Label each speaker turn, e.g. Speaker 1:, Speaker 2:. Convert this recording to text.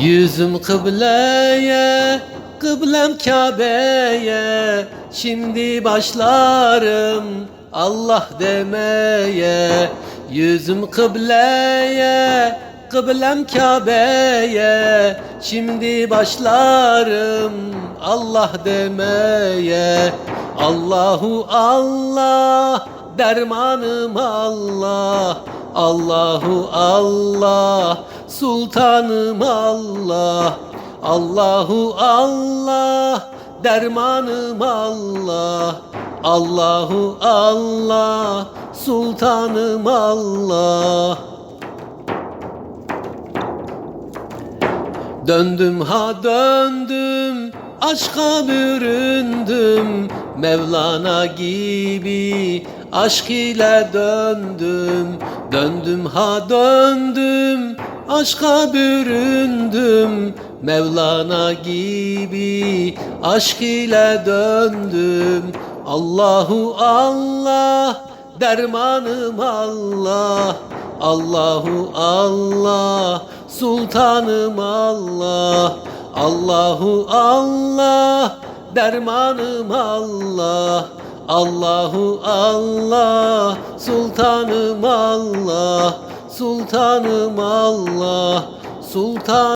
Speaker 1: Yüzüm kıbleye, kıblem Kabe'ye. Şimdi başlarım Allah demeye. Yüzüm kıbleye, kıblem Kabe'ye. Şimdi başlarım Allah demeye. Allahu Allah dermanım Allah. Allahu Allah sultanım Allah Allahu Allah dermanım Allah Allahu Allah sultanım Allah. Döndüm ha döndüm aşka büründüm Mevlana gibi. Aşk ile döndüm Döndüm ha döndüm. Aşka büründüm Mevlana gibi. Aşk ile döndüm. Allahu Allah dermanım Allah. Allahu Allah sultanım Allah Allahu Allah dermanım Allah. Allahu Allah sultanım Allah. Sultanım Allah sultan